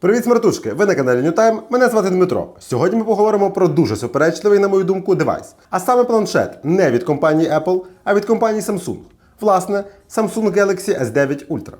Привіт, смертушки! Ви на каналі Newtime. Мене звати Дмитро. Сьогодні ми поговоримо про дуже суперечливий, на мою думку, девайс. А саме планшет не від компанії Apple, а від компанії Samsung. Власне, Samsung Galaxy S9 Ultra.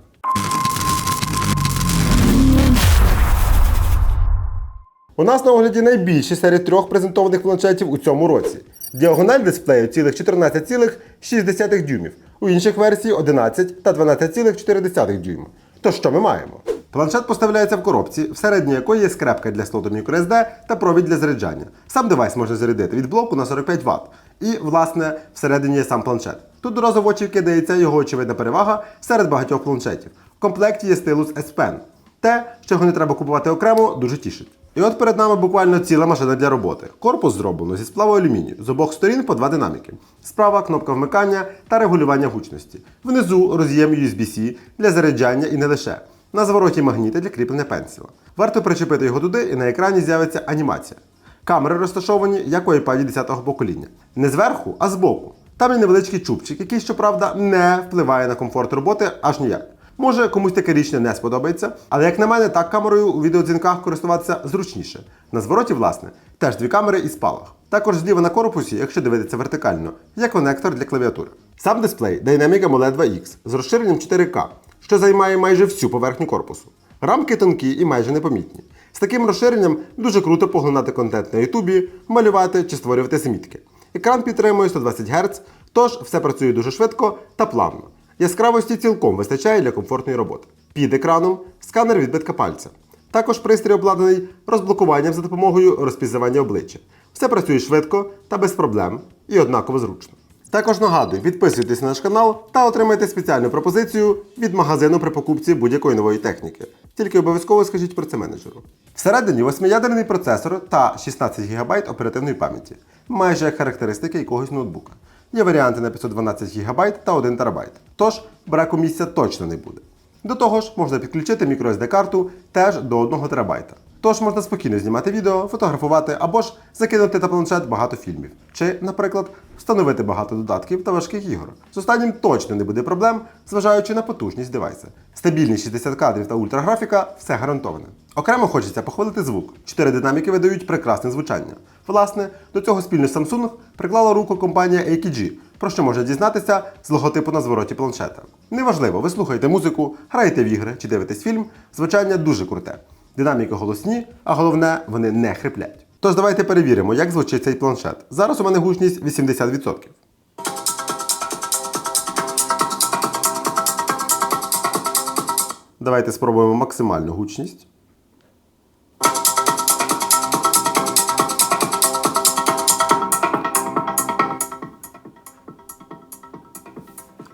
У нас на огляді найбільші серед трьох презентованих планшетів у цьому році. Діагональ дисплею цілих 14,6 дюймів, у інших версій 11 та 12,4 дюйма. То що ми маємо? Планшет поставляється в коробці, всередині якої є скрепка для слоту microSD та провід для заряджання. Сам девайс можна зарядити від блоку на 45 Вт. І, власне, всередині є сам планшет. Тут одразу в очі кидається його очевидна перевага серед багатьох планшетів. В комплекті є стилус S Pen. Те, що його не треба купувати окремо, дуже тішить. І от перед нами буквально ціла машина для роботи. Корпус зроблено зі сплаву алюмінію. З обох сторін по два динаміки. Справа кнопка вмикання та регулювання гучності. Внизу роз'єм USB-C для заряджання і не лише. На звороті магніти для кріплення пенсіла. Варто причепити його туди, і на екрані з'явиться анімація. Камери розташовані, як у iPad 10-го покоління. Не зверху, а збоку. Там є невеличкий чубчик, який, щоправда, не впливає на комфорт роботи аж ніяк. Може, комусь таке рішення не сподобається, але як на мене, так камерою у відеодзвінках користуватися зручніше. На звороті, власне, теж дві камери і спалах. Також зліва на корпусі, якщо дивитися вертикально, є конектор для клавіатури. Сам дисплей Dynamic AMOLED 2X з розширенням 4К, що займає майже всю поверхню корпусу. Рамки тонкі і майже непомітні. З таким розширенням дуже круто поглинати контент на Ютубі, малювати чи створювати замітки. Екран підтримує 120 Гц, тож все працює дуже швидко та плавно. Яскравості цілком вистачає для комфортної роботи. Під екраном сканер відбитка пальця. Також пристрій обладнаний розблокуванням за допомогою розпізнавання обличчя. Все працює швидко та без проблем і однаково зручно. Також нагадую, підписуйтесь на наш канал та отримайте спеціальну пропозицію від магазину при покупці будь-якої нової техніки. Тільки обов'язково скажіть про це менеджеру. Всередині 8-ядерний процесор та 16 ГБ оперативної пам'яті, майже як характеристики якогось ноутбука. Є варіанти на 512 ГБ та 1 ТБ. Тож браку місця точно не буде. До того ж, можна підключити microSD-карту теж до 1 ТБ. Тож можна спокійно знімати відео, фотографувати або ж закинути на планшет багато фільмів. Чи, наприклад, встановити багато додатків та важких ігор. З останнім точно не буде проблем, зважаючи на потужність девайса. Стабільність 60 кадрів та ультраграфіка все гарантоване. Окремо хочеться похвалити звук. Чотири динаміки видають прекрасне звучання. Власне, до цього спільно Samsung приклала руку компанія AKG, про що можна дізнатися з логотипу на звороті планшета. Неважливо, ви слухаєте музику, граєте в ігри чи дивитесь фільм, звучання дуже круте. Динаміки голосні, а головне, вони не хриплять. Тож давайте перевіримо, як звучить цей планшет. Зараз у мене гучність 80%. Давайте спробуємо максимальну гучність.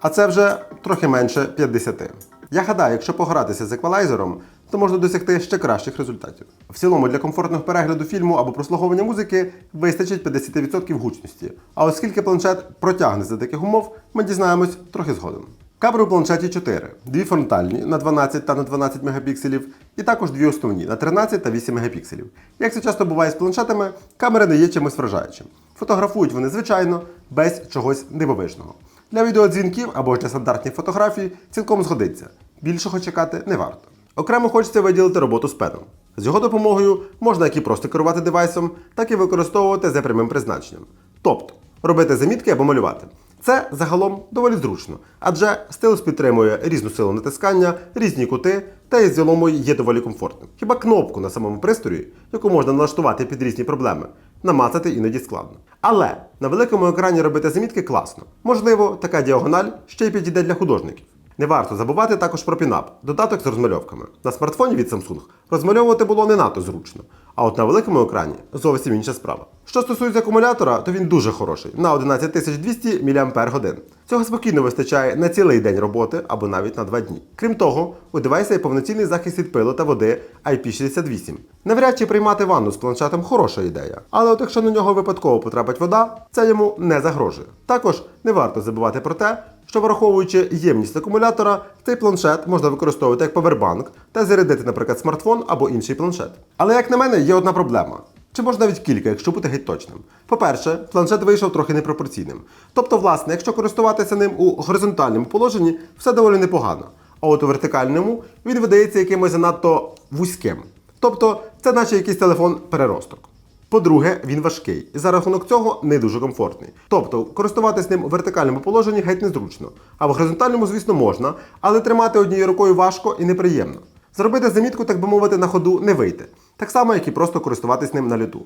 А це вже трохи менше 50. Я гадаю, якщо погратися з еквалайзером, то можна досягти ще кращих результатів. В цілому для комфортного перегляду фільму або прослуховування музики вистачить 50% гучності. А оскільки планшет протягне за таких умов, ми дізнаємось трохи згодом. Камери у планшеті 4, дві фронтальні на 12 та на 12 мегапікселів, і також дві основні на 13 та 8 мегапікселів. Як це часто буває з планшетами, камери не є чимось вражаючим. Фотографують вони звичайно, без чогось дивовижного. Для відеодзвінків або ж для стандартних фотографій цілком згодиться. Більшого чекати не варто. Окремо хочеться виділити роботу з пеном. З його допомогою можна як і просто керувати девайсом, так і використовувати за прямим призначенням. Тобто робити замітки або малювати. Це загалом доволі зручно, адже стилус підтримує різну силу натискання, різні кути, та і в цілому є доволі комфортним. Хіба кнопку на самому пристрої, яку можна налаштувати під різні проблеми, намацати іноді складно. Але на великому екрані робити замітки класно. Можливо, така діагональ ще й підійде для художників. Не варто забувати також про Пінап, додаток з розмальовками. На смартфоні від Samsung розмальовувати було не надто зручно, а от на великому екрані зовсім інша справа. Що стосується акумулятора, то він дуже хороший на 11200 мАч. Цього спокійно вистачає на цілий день роботи або навіть на два дні. Крім того, у девайса є повноцінний захист від пилу та води IP68. Навряд чи приймати ванну з планшетом хороша ідея, але от якщо на нього випадково потрапить вода, це йому не загрожує. Також не варто забувати про те, що враховуючи ємність акумулятора, цей планшет можна використовувати як повербанк та зарядити, наприклад, смартфон або інший планшет. Але як на мене, є одна проблема. Чи можна навіть кілька, якщо бути геть точним. По-перше, планшет вийшов трохи непропорційним. Тобто, власне, якщо користуватися ним у горизонтальному положенні, все доволі непогано. а от у вертикальному він видається якимось занадто вузьким. Тобто це наче якийсь телефон переросток. По-друге, він важкий і за рахунок цього не дуже комфортний. Тобто користуватись ним у вертикальному положенні геть незручно. А в горизонтальному, звісно, можна, але тримати однією рукою важко і неприємно. Зробити замітку, так би мовити, на ходу не вийде. Так само, як і просто користуватись ним на люту.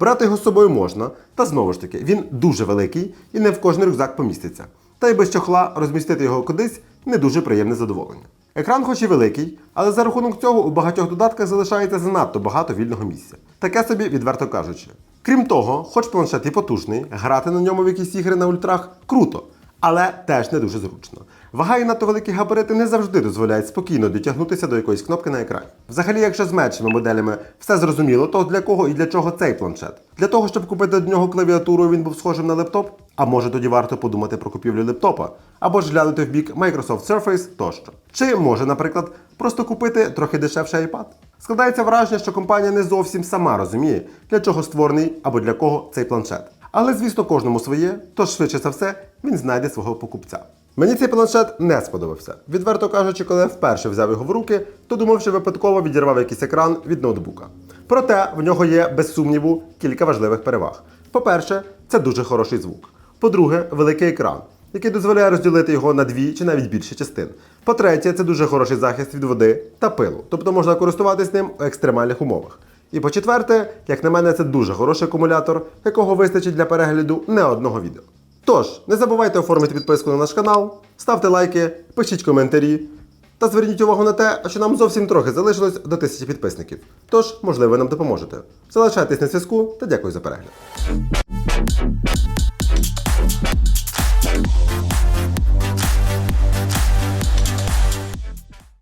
Брати його з собою можна, та знову ж таки, він дуже великий і не в кожний рюкзак поміститься. Та й без чохла розмістити його кудись не дуже приємне задоволення. Екран хоч і великий, але за рахунок цього у багатьох додатках залишається занадто багато вільного місця. Таке собі відверто кажучи. Крім того, хоч планшет і потужний, грати на ньому в якісь ігри на ультрах круто, але теж не дуже зручно. Вага і надто великі габарити не завжди дозволяють спокійно дотягнутися до якоїсь кнопки на екрані. Взагалі, якщо з меншими моделями все зрозуміло, то для кого і для чого цей планшет? Для того, щоб купити до нього клавіатуру, він був схожим на лептоп? А може тоді варто подумати про купівлю лептопа? Або ж глянути в бік Microsoft Surface тощо. Чи може, наприклад, просто купити трохи дешевший iPad? Складається враження, що компанія не зовсім сама розуміє, для чого створений або для кого цей планшет. Але, звісно, кожному своє, тож швидше за все він знайде свого покупця. Мені цей планшет не сподобався. Відверто кажучи, коли я вперше взяв його в руки, то думав, що випадково відірвав якийсь екран від ноутбука. Проте в нього є, без сумніву, кілька важливих переваг. По-перше, це дуже хороший звук. По-друге, великий екран, який дозволяє розділити його на дві чи навіть більше частин. По-третє, це дуже хороший захист від води та пилу, тобто можна користуватись ним у екстремальних умовах. І по-четверте, як на мене, це дуже хороший акумулятор, якого вистачить для перегляду не одного відео. Тож, не забувайте оформити підписку на наш канал, ставте лайки, пишіть коментарі. Та зверніть увагу на те, що нам зовсім трохи залишилось до тисячі підписників. Тож, можливо, ви нам допоможете. Залишайтесь на зв'язку та дякую за перегляд.